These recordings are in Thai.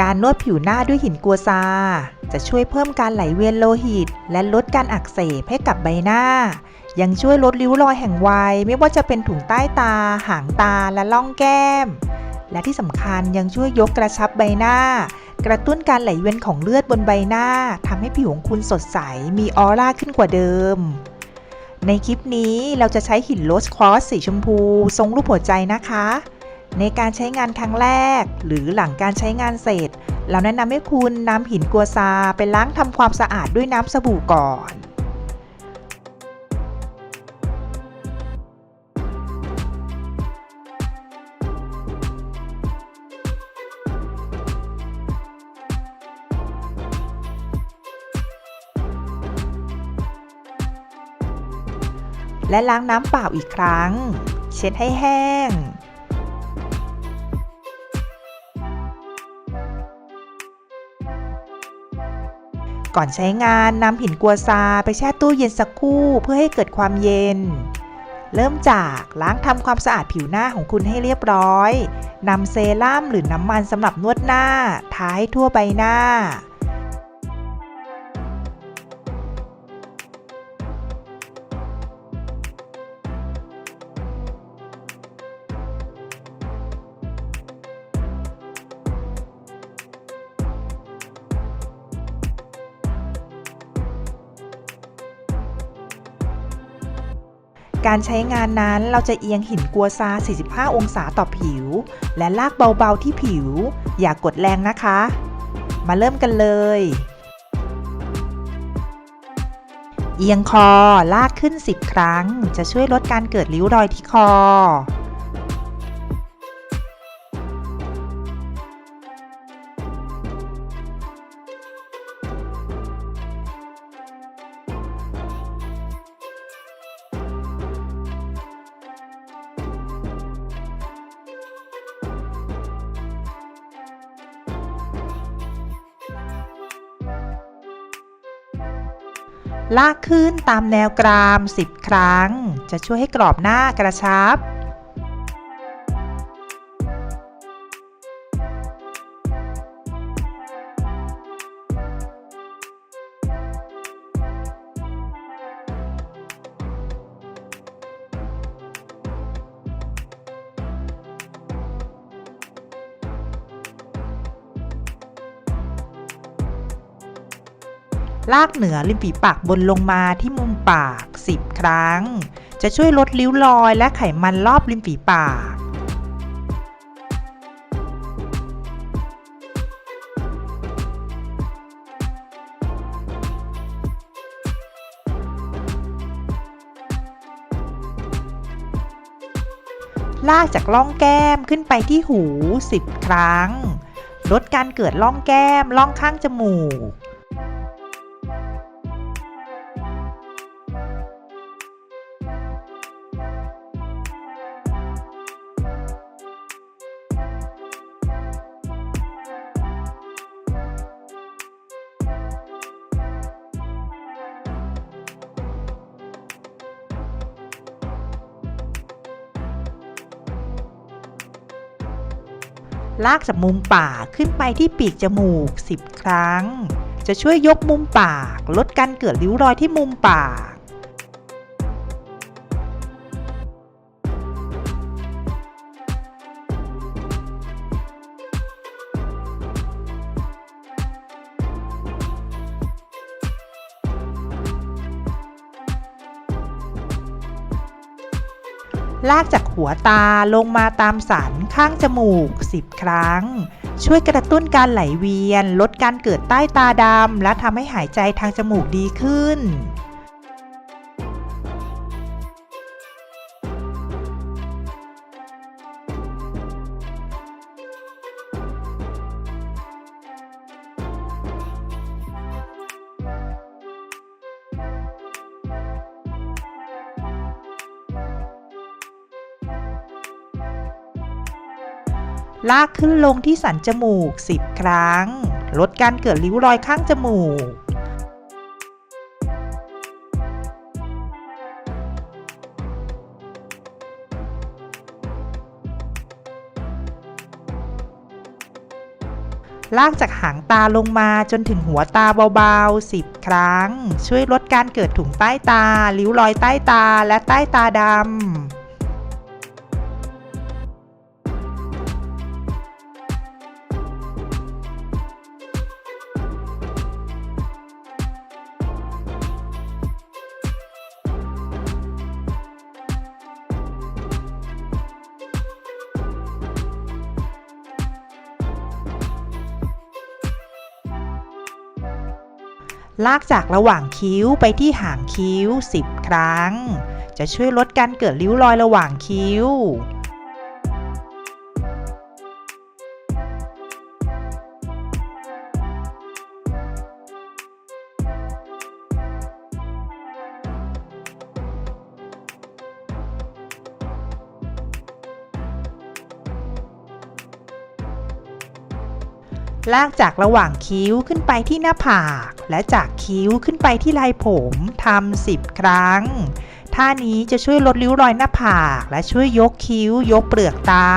การนวดผิวหน้าด้วยหินกัวซา จะช่วยเพิ่มการไหลเวียนโลหิต และลดการอักเสบให้กับใบหน้า ยังช่วยลดริ้วรอยแห่งวัย ไม่ว่าจะเป็นถุงใต้ตา หางตาและล่องแก้ม และที่สำคัญยังช่วยยกกระชับใบหน้า กระตุ้นการไหลเวียนของเลือดบนใบหน้าทำให้ผิวของคุณสดใสมีออร่าขึ้นกว่าเดิม ในคลิปนี้เราจะใช้หินโรสควอสสีชมพู ทรงรูปหัวใจนะคะ ในการใช้งานครั้งแรก หรือหลังการใช้งานเสร็จ เราแนะนำให้คุณนำหินกัวซาไปล้างทำความสะอาดด้วยน้ำสบู่ก่อนและล้างน้ำเปล่าอีกครั้ง เช็ดให้แห้ง ก่อนใช้งานนำหินกัวซาไปแช่ตู้เย็นสักครู่เพื่อให้เกิดความเย็น เริ่มจากล้างทำความสะอาดผิวหน้าของคุณให้เรียบร้อยนำเซรั่มหรือน้ำมันสำหรับนวดหน้าทาให้ทั่วใบหน้า การใช้งานนั้นเราจะเอียงหินกัวซา 45 องศาต่อผิว และลากเบาๆที่ผิว อย่ากกดแรงนะคะ มาเริ่มกันเลย เอียงคอลากขึ้น 10 ครั้ง จะช่วยลดการเกิดริ้วรอยที่คอ ลากขึ้นตามแนวกราม 10 ครั้ง จะช่วยให้กรอบหน้ากระชับ ลากเหนือริมฝีปากบนลงมาที่มุมปาก 10 ครั้ง จะช่วยลดริ้วรอยและไขมันรอบริมฝีปาก ลากจากล่องแก้มขึ้นไปที่หู 10 ครั้ง ลดการเกิดล่องแก้ม ล่องข้างจมูก ลากจากมุมปากขึ้นไปที่ปีกจมูก 10 ครั้ง จะช่วยยกมุมปาก ลดการเกิดริ้วรอยที่มุมปาก ลากจากหัวตาลงมาตามสันข้างจมูก 10 ครั้ง ช่วยกระตุ้นการไหลเวียน ลดการเกิดใต้ตาดำและทำให้หายใจทางจมูกดีขึ้น ลากขึ้นลงที่สันจมูก 10 ครั้ง ลดการเกิดริ้วรอยข้างจมูก ลากจากหางตาลงมาจนถึงหัวตาเบาๆ 10 ครั้ง ช่วยลดการเกิดถุงใต้ตา ริ้วรอยใต้ตาและใต้ตาดำ ลากจากระหว่างคิ้วไปที่หางคิ้ว 10 ครั้ง จะช่วยลดการเกิดริ้วรอยระหว่างคิ้ว ลากจากระหว่างคิ้วขึ้นไปที่หน้าผาก และจากคิ้วขึ้นไปที่ลายผมทำ10 ครั้ง ท่านี้จะช่วยลดริ้วรอยหน้าผาก และช่วยยกคิ้วยกเปลือกตา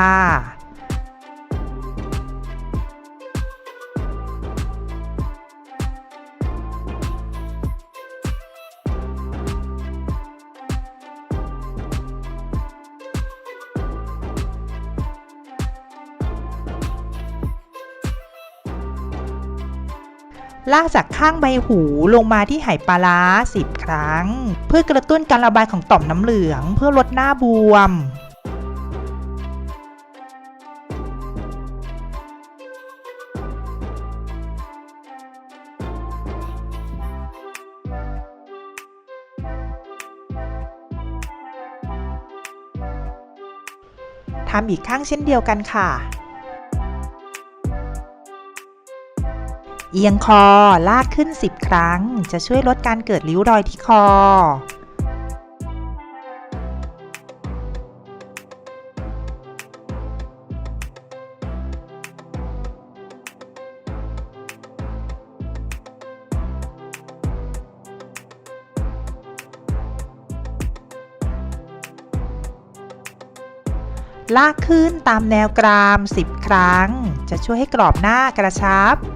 ลากจากข้างใบหูลงมาที่ไหปลาร้า10 ครั้ง เพื่อกระตุ้นการระบายของต่อมน้ำเหลือง เพื่อลดหน้าบวมทำอีกข้างเช่นเดียวกันค่ะ เอียงคอลากขึ้น 10 ครั้ง จะช่วยลดการเกิดริ้วรอยที่คอ ลากขึ้นตามแนวกราม 10 ครั้ง จะช่วยให้กรอบหน้ากระชับ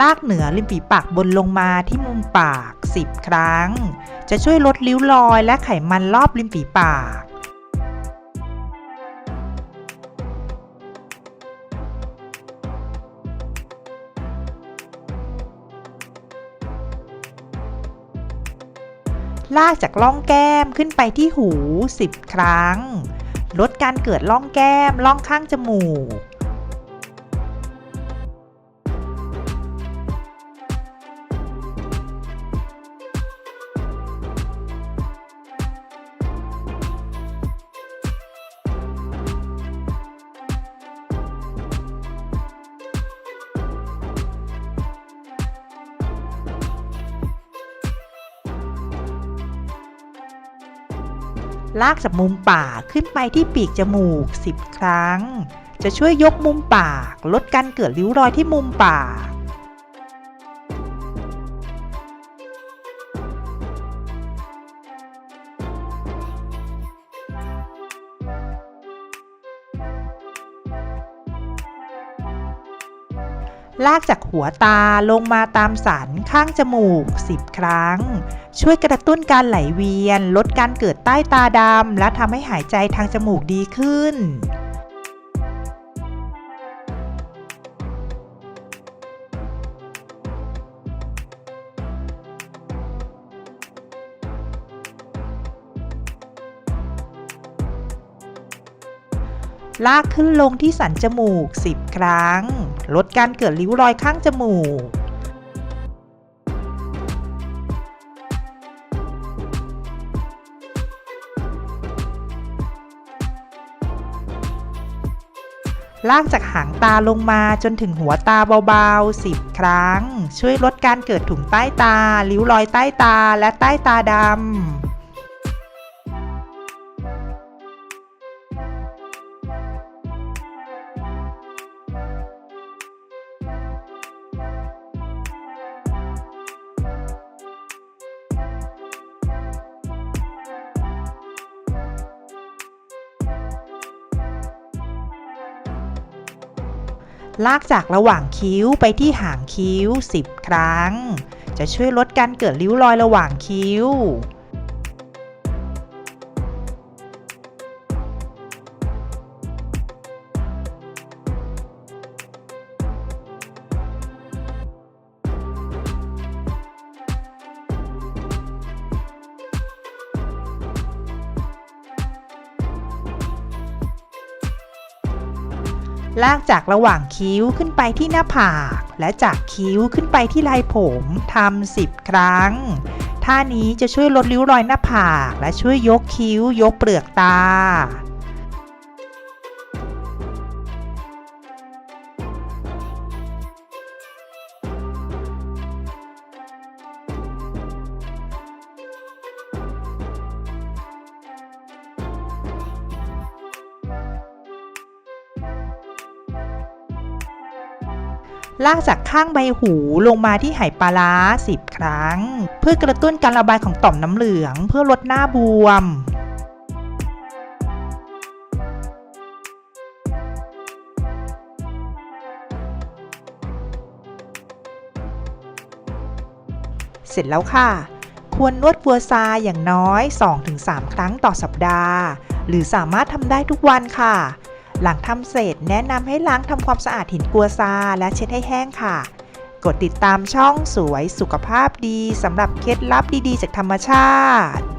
ลากเหนือริมฝีปากบนลงมาที่มุมปาก 10 ครั้ง จะช่วยลดริ้วรอยและไขมันรอบริมฝีปาก ลากจากล่องแก้มขึ้นไปที่หู 10 ครั้ง ลดการเกิดล่องแก้ม ล่องข้างจมูก ลากจากมุมปากขึ้นไปที่ปีกจมูก 10 ครั้ง จะช่วยยกมุมปาก ลดการเกิดริ้วรอยที่มุมปาก ลากจากหัวตาลงมาตามสันข้างจมูก 10 ครั้ง ช่วยกระตุ้นการไหลเวียน ลดการเกิดใต้ตาดำ และทำให้หายใจทางจมูกดีขึ้นลากขึ้นลงที่สันจมูก 10 ครั้ง ลดการเกิดริ้วรอยข้างจมูกลลากจากหางตาลงมาจนถึงหัวตาเบาๆ 10 ครั้ง ช่วยลดการเกิดถุงใต้ตา ริ้วรอยใต้ตาและใต้ตาดำ ลากจากระหว่างคิ้วไปที่หางคิ้ว 10 ครั้ง จะช่วยลดการเกิดริ้วรอยระหว่างคิ้ว ลากจากระหว่างคิ้วขึ้นไปที่หน้าผาก และจากคิ้วขึ้นไปที่ลายผมทำ10ครั้ง ท่านี้จะช่วยลดริ้วรอยหน้าผาก และช่วยยกคิ้วยกเปลือกตา ลากจากข้างใบหูลงมาที่ไหปลาร้า 10 ครั้ง เพื่อกระตุ้นการระบายของต่อมน้ำเหลืองเพื่อลดหน้าบวมเสร็จแล้วค่ะ ควรนวดวัวซาอย่างน้อย 2-3 ครั้งต่อสัปดาห์ หรือสามารถทำได้ทุกวันค่ะ หลังทำเสร็จแนะนำให้ล้างทำความสะอาดหินกัวซาและเช็ดให้แห้งค่ะ กดติดตามช่องสวยสุขภาพดีสำหรับเคล็ดลับดีๆ จากธรรมชาติ